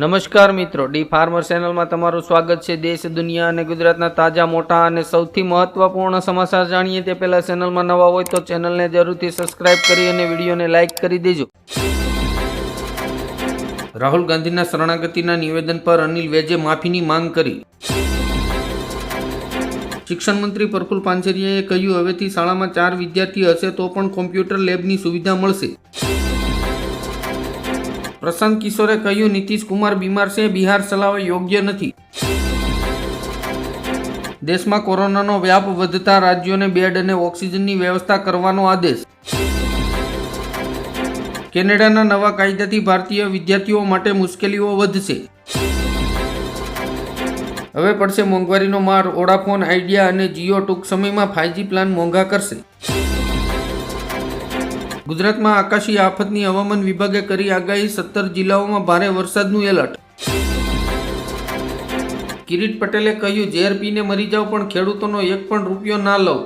નમસ્કાર મિત્રો, D farmer ચેનલમાં તમારું સ્વાગત છે. દેશ, દુનિયા અને ગુજરાતના તાજા, મોટા અને સૌથી મહત્વપૂર્ણ સમાચાર જાણીએ તે પહેલા ચેનલમાં નવા હોય તો ચેનલને જરૂરથી સબસ્ક્રાઇબ કરી અને વિડીયોને લાઇક કરી દેજો. રાહુલ ગાંધીના શરણાગતિના નિવેદન પર અનિલ વેજે માફીની માંગ કરી. શિક્ષણ મંત્રી પ્રફુલ પાંચરિયાએ કહ્યું, હવેથી શાળામાં ચાર વિદ્યાર્થી હશે તો પણ કોમ્પ્યુટર લેબની સુવિધા મળશે. પ્રશાંત કિશોરે કહ્યું, નીતિશ કુમાર બીમાર છે, બિહાર ચલાવવા યોગ્ય નથી. દેશમાં કોરોનાનો વ્યાપ વધતા રાજ્યોને બેડ અને ઓક્સિજનની વ્યવસ્થા કરવાનો આદેશ. કેનેડાના નવા કાયદાથી ભારતીય વિદ્યાર્થીઓ માટે મુશ્કેલીઓ વધશે. હવે પડશે મોંઘવારીનો માર ઓડાફોન આઈડિયા અને જીઓ ટૂંક સમયમાં ફાઇવજી પ્લાન મોંઘા કરશે. ગુજરાતમાં આકાશી આફતની હવામાન વિભાગે કરી આગાહી સત્તર જિલ્લાઓમાં ભારે વરસાદનું એલર્ટ. કિરીટ પટેલે કહ્યું જેઆરપીને પીને મરી જાવ પણ ખેડૂતોનો એક પણ રૂપિયો ના લઉં.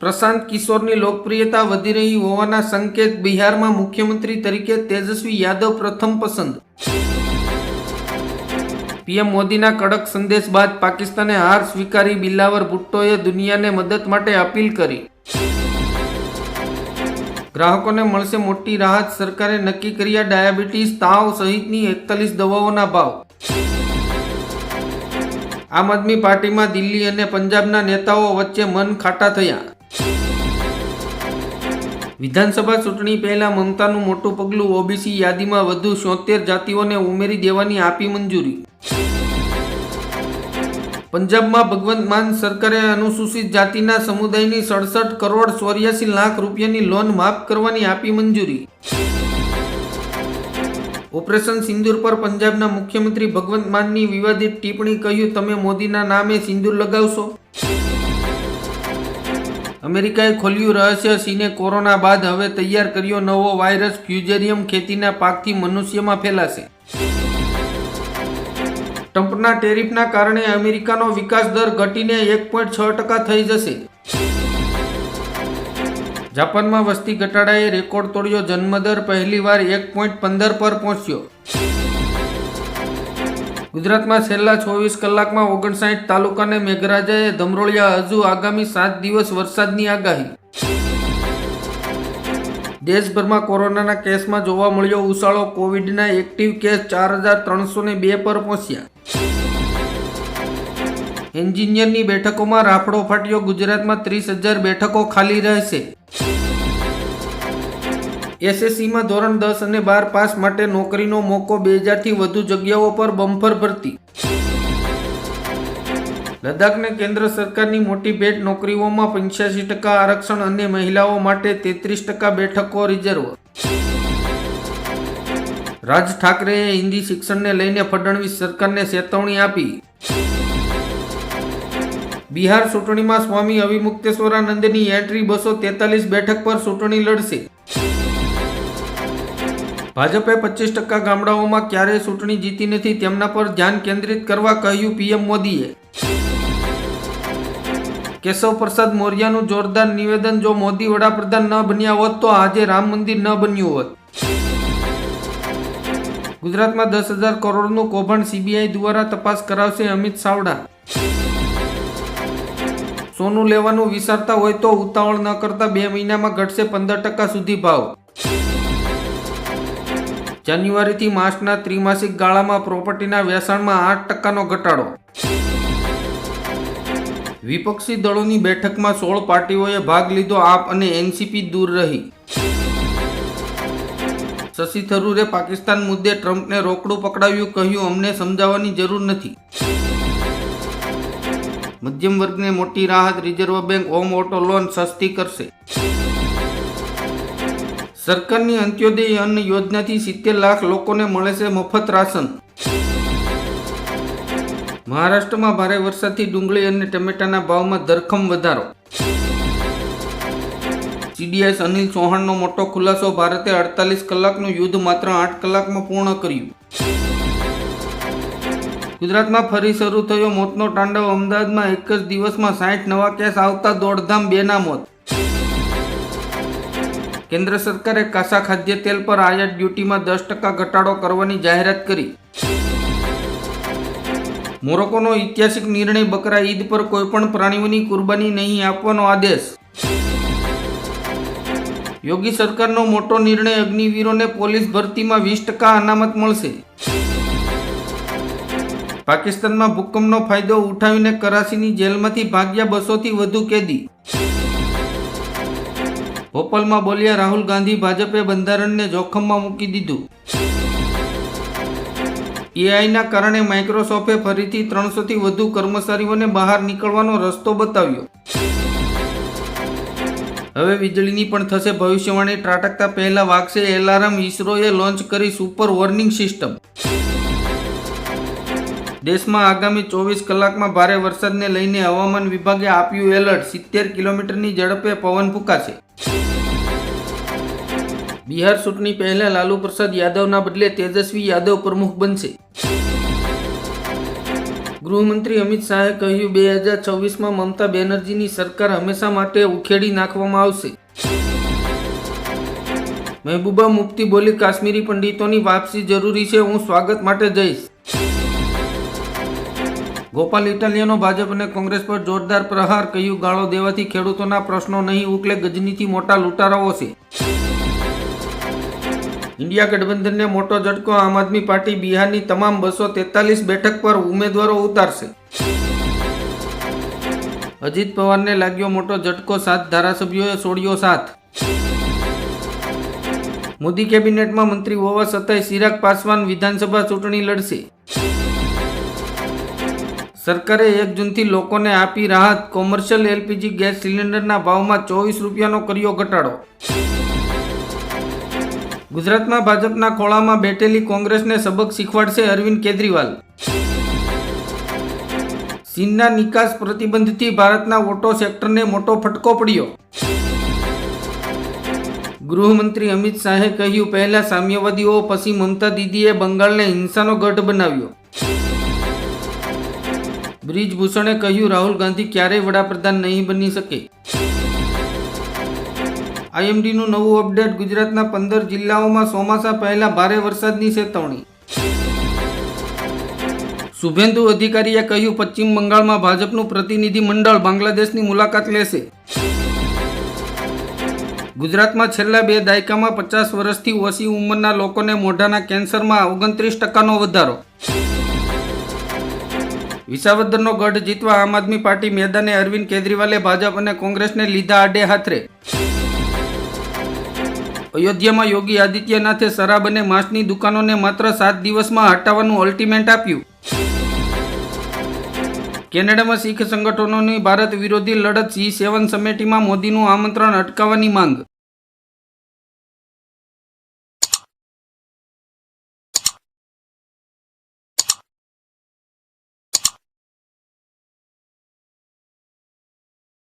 પ્રશાંત કિશોરની લોકપ્રિયતા વધી રહી હોવાના સંકેત બિહારમાં મુખ્યમંત્રી તરીકે તેજસ્વી યાદવ પ્રથમ પસંદ. પીએમ મોદીના કડક સંદેશ બાદ પાકિસ્તાને હાર સ્વીકારી બિલાવર ભુટ્ટોએ દુનિયાને મદદ માટે અપીલ કરી. ગ્રાહકોને મળશે મોટી રાહત. સરકારે નક્કી કર્યા ડાયાબિટીસ, તાવ સહિતની એકતાલીસ દવાઓના ભાવ. આમ આદમી પાર્ટીમાં દિલ્હી અને પંજાબના નેતાઓ વચ્ચે મન ખાટા થયા. વિધાનસભા ચૂંટણી પહેલા મમતાનું મોટું પગલું ઓબીસી યાદીમાં વધુ છોતેર જાતિઓને ઉમેરી દેવાની આપી મંજૂરી. પંજાબમાં ભગવંત માન સરકારે અનુસૂચિત જાતિના સમુદાયની સડસઠ કરોડ ચોર્યાસી લાખ રૂપિયાની લોન માફ કરવાની આપી મંજૂરી. ઓપરેશન સિંદૂર પર પંજાબના મુખ્યમંત્રી ભગવંત માનની વિવાદિત ટિપ્પણી કહ્યું, તમે મોદીના નામે સિંદૂર લગાવશો. અમેરિકાએ ખોલ્યું રહસ્ય ચીને કોરોના બાદ હવે તૈયાર કર્યો નવો વાયરસ ફ્યુઝેરિયમ ખેતીના પાકથી મનુષ્યમાં ફેલાશે. ટ્રમ્પના ટેરિફના કારણે અમેરિકાનો વિકાસ દર ઘટીને એક પોઈન્ટ છ ટકા થઈ જશે. જાપાનમાં વસ્તી ઘટાડાએ રેકોર્ડ તોડ્યો જન્મદર, પહેલીવાર એક પોઈન્ટ પંદર પર પહોંચ્યો. ગુજરાતમાં છેલ્લા ચોવીસ કલાકમાં ઓગણસાઠ તાલુકાને મેઘરાજાએ ધમરોળ્યા હજુ આગામી સાત દિવસ વરસાદની આગાહી. દેશભરમાં કોરોનાના કેસમાં જોવા મળ્યો ઉછાળો. કોવિડના એક્ટિવ કેસ ચાર હજાર ત્રણસો બે પર પહોંચ્યા. એન્જિનિયરની બેઠકોમાં રાફડો ફાટ્યો. ગુજરાતમાં ત્રીસ હજાર બેઠકો ખાલી રહેશે. એસએસસીમાં ધોરણ દસ અને બાર પાસ માટે નોકરીનો મોકો બે હજારથી વધુ જગ્યાઓ પર બમ્ફર ભરતી. લદ્દાખને કેન્દ્ર સરકારની મોટી ભેટ નોકરીઓમાં પંચ્યાસી ટકા આરક્ષણ અને મહિલાઓ માટે તેત્રીસ ટકા બેઠકો રિઝર્વ. રાજ ઠાકરેએ હિન્દી શિક્ષણને લઈને ફડણવીસ સરકારને ચેતવણી આપી. બિહાર ચૂંટણીમાં સ્વામી અવિમુક્તેશ્વરાનંદની એન્ટ્રી બસો તેતાલીસ બેઠક પર ચૂંટણી લડશે. ભાજપે પચીસ ટકા ગામડાઓમાં ક્યારેય ચૂંટણી જીતી નથી તેમના પર ધ્યાન કેન્દ્રિત કરવા કહ્યું પીએમ મોદીએ. કેશવ પ્રસાદ મૌર્યનું જોરદાર નિવેદન જો મોદી વડાપ્રધાન ન બન્યા હોત, તો આજે રામ મંદિર ન બન્યું હોત. ગુજરાતમાં દસ હજાર કરોડનું કૌભાંડ સીબીઆઈ દ્વારા તપાસ કરાવશે અમિત સાવડા. સોનું લેવાનું વિચારતા હોય તો ઉતાવળ ન કરતા બે મહિનામાં ઘટશે પંદર ટકા સુધી ભાવ. જાન્યુઆરીથી માર્ચના ત્રિમાસિક ગાળામાં પ્રોપર્ટીના વેચાણમાં આઠ ટકાનો ઘટાડો. વિપક્ષી દળોની બેઠકમાં સોળ પાર્ટીઓએ ભાગ લીધો. આપ અને એનસીપી દૂર રહી. શશી થરૂરે પાકિસ્તાન મુદ્દે ટ્રમ્પને રોકડું પકડાવ્યું, કહ્યું, અમને સમજાવવાની જરૂર નથી. મધ્યમ વર્ગને મોટી રાહત reserve bank home auto loan સસ્તી કરશે. સરકારની અંત્યોદય અન્ન યોજનાથી સિત્તેર લાખ લોકોને મળે છે મફત રાશન. મહારાષ્ટ્રમાં ભારે વરસાદથી ડુંગળી અને ટમેટાના ભાવમાં ધરખમ વધારો. સીડીએસ અનિલ ચૌહાણનો મોટો ખુલાસો ભારતે અડતાલીસ કલાકનું યુદ્ધ માત્ર આઠ કલાકમાં પૂર્ણ કર્યું. ગુજરાતમાં ફરી શરૂ થયો મોતનો તાંડવ. અમદાવાદમાં એક જ દિવસમાં સાઠ નવા કેસ આવતા દોડધામ બેના મોત. કેન્દ્ર સરકારે કાસા ખાદ્ય તેલ પર આયાત ડ્યુટીમાં દસ ટકા ઘટાડો કરવાની જાહેરાત કરી. મોરોકોનો ઐતિહાસિક નિર્ણય બકરા ઈદ પર કોઈપણ પ્રાણીઓની કુરબાની નહીં આપવાનો આદેશ. યોગી સરકારનો મોટો નિર્ણય અગ્નિવીરોને પોલીસ ભરતીમાં વીસ ટકા અનામત મળશે. પાકિસ્તાનમાં ભૂકંપનો ફાયદો ઉઠાવીને કરાચીની જેલમાંથી ભાગ્યા બસોથી વધુ કેદી. ભોપાલમાં બોલ્યા રાહુલ ગાંધી ભાજપે બંધારણને જોખમમાં મૂકી દીધું. એઆઈના કારણે માઇક્રોસોફ્ટે ફરીથી ત્રણસોથી વધુ કર્મચારીઓને બહાર નીકળવાનો રસ્તો બતાવ્યો. હવે વીજળીની પણ થશે ભવિષ્યવાણી. ત્રાટકતા પહેલા વાગશે. એલાર્મ ઇસરોએ લોન્ચ કરી સુપર વોર્નિંગ સિસ્ટમ. દેશમાં આગામી ચોવીસ કલાકમાં ભારે વરસાદને લઈને હવામાન વિભાગે આપ્યું એલર્ટ. સિત્તેર કિલોમીટરની ઝડપે પવન ફૂંકાશે. બિહાર ચૂંટણી પહેલા લાલુ પ્રસાદ યાદવના બદલે તેજસ્વી યાદવ પ્રમુખ બનશે. ગૃહમંત્રી અમિત શાહે કહ્યું, બે હજાર છવ્વીસમાં મમતા બેનર્જીની સરકાર હંમેશા માટે ઉખેડી નાખવામાં આવશે. મહેબૂબા મુફ્તી બોલી, કાશ્મીરી પંડિતોની વાપસી જરૂરી છે, હું સ્વાગત માટે જઈશ. ગોપાલ ઇટાલિયાનો ભાજપ અને કોંગ્રેસ પર જોરદાર પ્રહાર, કહ્યું, ગાળો દેવાથી ખેડૂતોના પ્રશ્નો નહીં ઉકલે, ગજનીથી મોટા લૂંટારાઓ છે. ઇન્ડિયા ગઠબંધનને મોટો ઝટકો આમ આદમી પાર્ટી બિહારની તમામ બસો તેતાલીસ બેઠક પર ઉમેદવારો ઉતારશે. અજીત પવારને લાગ્યો મોટો ઝટકો, સાત ધારાસભ્યોએ છોડ્યો સાથ મોદી કેબિનેટમાં મંત્રી હોવા છતાંય ચિરાગ પાસવાન વિધાનસભા ચૂંટણી લડશે. સરકારે એક જૂનથી લોકોને આપી રાહત, કોમર્શિયલ એલપીજી ગેસ સિલિન્ડરના ભાવમાં ચોવીસ રૂપિયાનો કર્યો ઘટાડો. ગુજરાતમાં ભાજપના ખોળામાં બેઠેલી કોંગ્રેસને સબક શીખવાડશે અરવિંદ કેજરીવાલ. ચીનના નિકાસ પ્રતિબંધથી ભારતના ઓટો સેક્ટરને મોટો ફટકો પડ્યો. ગૃહમંત્રી અમિત શાહે કહ્યું, પહેલા સામ્યવાદીઓ, પછી મમતા દીદીએ બંગાળને હિંસાનો ગઢ બનાવ્યો. બ્રિજભૂષણે કહ્યું, રાહુલ ગાંધી ક્યારેય વડાપ્રધાન નહીં બની શકે. આઈએમડીનું નવું અપડેટ ગુજરાતના પંદર જિલ્લાઓમાં ચોમાસા પહેલા ભારે વરસાદની ચેતવણી. શુભેન્દુ અધિકારીએ કહ્યું, પશ્ચિમ બંગાળમાં ભાજપનું પ્રતિનિધિ મંડળ બાંગ્લાદેશની મુલાકાત લેશે. ગુજરાતમાં છેલ્લા બે દાયકામાં પચાસ વર્ષથી ઓછી ઉંમરના લોકોને મોઢાના કેન્સરમાં ઓગણત્રીસ ટકાનો વધારો. વિસાવદરનો ગઢ જીતવા આમ આદમી પાર્ટી મેદાને અરવિંદ કેજરીવાલે ભાજપ અને કોંગ્રેસને લીધા આડે હાથરે અયોધ્યામાં યોગી આદિત્યનાથે શરાબ અને માંસની દુકાનોને માત્ર સાત દિવસમાં હટાવવાનું અલ્ટિમેન્ટ આપ્યું. કેનેડામાં શીખ સંગઠનોની ભારત વિરોધી લડત સી સેવન સમિટીમાં મોદીનું આમંત્રણ અટકાવવાની માંગ.